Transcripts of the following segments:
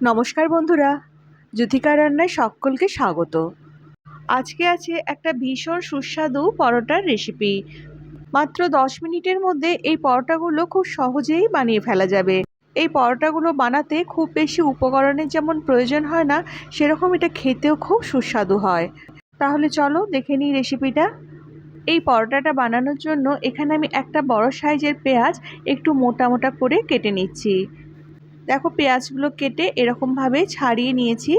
নমস্কার বন্ধুরা যুথিকা রান্নায় সকলকে স্বাগত। আজকে আছে একটা ভীষণ সুস্বাদু পরোটার রেসিপি মাত্র দশ মিনিটের মধ্যে এই পরোটাগুলো খুব সহজেই বানিয়ে ফেলা যাবে। এই পরোটাগুলো বানাতে খুব বেশি উপকরণের যেমন প্রয়োজন হয় না, সেরকম এটা খেতেও খুব সুস্বাদু হয়। তাহলে চলো দেখে নিই রেসিপিটা এই পরোটাটা বানানোর জন্য এখানে আমি একটা বড় সাইজের পেঁয়াজ একটু মোটা মোটা করে কেটে নিচ্ছি। দেখো পেঁয়াজগুলো কেটে এরকমভাবে ছাড়িয়ে নিয়েছি।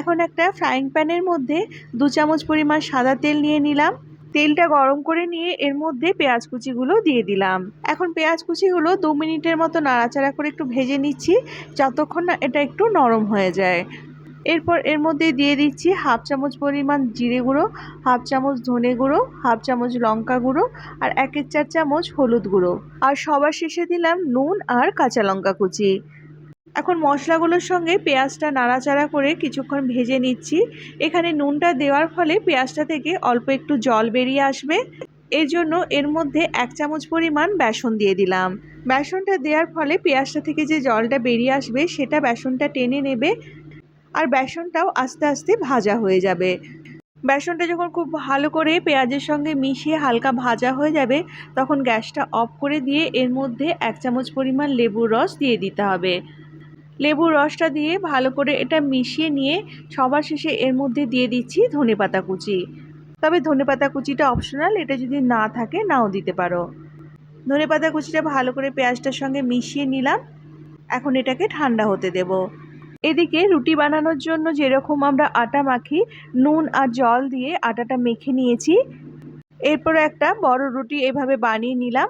এখন একটা ফ্রাইং প্যানের মধ্যে দু চামচ পরিমাণ সাদা তেল নিয়ে নিলাম। তেলটা গরম করে নিয়ে এর মধ্যে পেঁয়াজ কুচিগুলো দিয়ে দিলাম। এখন পেঁয়াজ কুচিগুলো দু মিনিটের মতো নাড়াচাড়া করে একটু ভেজে নিচ্ছি, যতক্ষণ না এটা একটু নরম হয়ে যায়। এরপর এর মধ্যে দিয়ে দিচ্ছি হাফ চামচ পরিমাণ জিরে গুঁড়ো, হাফ চামচ ধনে গুঁড়ো, হাফ চামচ লঙ্কা গুঁড়ো আর একের চার চামচ হলুদ গুঁড়ো। আর সবার শেষে দিলাম নুন আর কাঁচা লঙ্কা কুচি। এখন মশলাগুলোর সঙ্গে পেঁয়াজটা নাড়াচাড়া করে কিছুক্ষণ ভেজে নিচ্ছি। এখানে নুনটা দেওয়ার ফলে পেঁয়াজটা থেকে অল্প একটু জল বেরিয়ে আসবে। এর জন্য এর মধ্যে এক চামচ পরিমাণ বেসন দিয়ে দিলাম। বেসনটা দেওয়ার ফলে পেঁয়াজটা থেকে যে জলটা বেরিয়ে আসবে, সেটা বেসনটা টেনে নেবে আর বেসনটাও আস্তে আস্তে ভাজা হয়ে যাবে। বেসনটা যখন খুব ভালো করে পেঁয়াজের সঙ্গে মিশিয়ে হালকা ভাজা হয়ে যাবে, তখন গ্যাসটা অফ করে দিয়ে এর মধ্যে এক চামচ পরিমাণ লেবুর রস দিয়ে দিতে হবে। লেবুর রসটা দিয়ে ভালো করে এটা মিশিয়ে নিয়ে সবার শেষে এর মধ্যে দিয়ে দিচ্ছি ধনেপাতা কুচি। তবে ধনেপাতা কুচিটা অপশনাল, এটা যদি না থাকে নাও দিতে পারো। ধনেপাতা কুচিটা ভালো করে পেঁয়াজটার সঙ্গে মিশিয়ে নিলাম। এখন এটাকে ঠান্ডা হতে দেব। এদিকে রুটি বানানোর জন্য যেরকম আমরা আটা মাখি, নুন আর জল দিয়ে আটাটা মেখে নিয়েছি। এরপর একটা বড় রুটি এভাবে বানিয়ে নিলাম।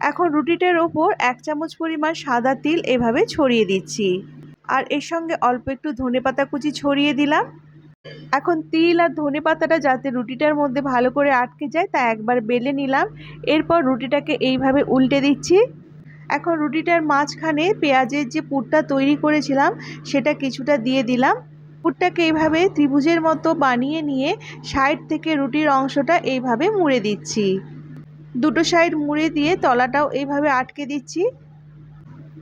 এখন রুটিটার ওপর এক চামচ পরিমাণ সাদা তিল এভাবে ছড়িয়ে দিচ্ছি। আর এর সঙ্গে অল্প একটু ধনেপাতা কুচি ছড়িয়ে দিলাম। এখন তিল আর ধনে পাতাটা যাতে রুটিটার মধ্যে ভালো করে আটকে যায় তা একবার বেলে নিলাম। এরপর রুটিটাকে এইভাবে উল্টে দিচ্ছি। এখন রুটিটার মাঝখানে পেঁয়াজের যে পুরটা তৈরি করেছিলাম, সেটা কিছুটা দিয়ে দিলাম। পুরটাকে এইভাবে ত্রিভুজের মতো বানিয়ে নিয়ে সাইড থেকে রুটির অংশটা এইভাবে মুড়ে দিচ্ছি। দুটো সাইড মুড়ে দিয়ে তলাটাও এইভাবে আটকে দিচ্ছি।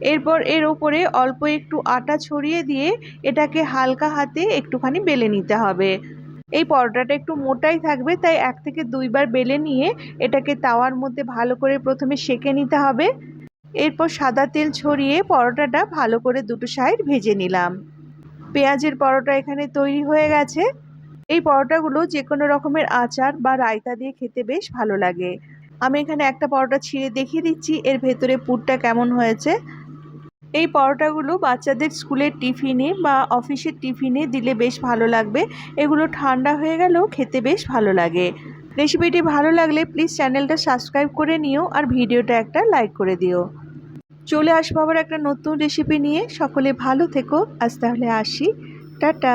এরপর এর ওপরে অল্প একটু আটা ছড়িয়ে দিয়ে এটাকে হালকা হাতে একটুখানি বেলে নিতে হবে। এই পরোটাটা একটু মোটাই থাকবে, তাই এক থেকে দুইবার বেলে নিয়ে এটাকে তাওয়ার মধ্যে ভালো করে প্রথমে সেঁকে নিতে হবে। এরপর সাদা তেল ছড়িয়ে পরোটাটা ভালো করে দুটো সাইড ভেজে নিলাম। পেঁয়াজের পরোটা এখানে তৈরি হয়ে গেছে। এই পরোটাগুলো যে কোনো রকমের আচার বা রায়তা দিয়ে খেতে বেশ ভালো লাগে। আমি এখানে একটা পরোটা ছিঁড়ে দেখিয়ে দিচ্ছি, এর ভেতরে পুরটা কেমন হয়েছে। এই পরোটাগুলো বাচ্চাদের স্কুলের টিফিনে বা অফিসের টিফিনে দিলে বেশ ভালো লাগবে। এগুলো ঠান্ডা হয়ে গেলেও খেতে বেশ ভালো লাগে। রেসিপিটি ভালো লাগলে প্লিজ চ্যানেলটা সাবস্ক্রাইব করে নিও আর ভিডিওটা একটা লাইক করে দিও। চলে আসব আবার একটা নতুন রেসিপি নিয়ে। সকলে ভালো থেকো। আজ তাহলে আসি। টাটা।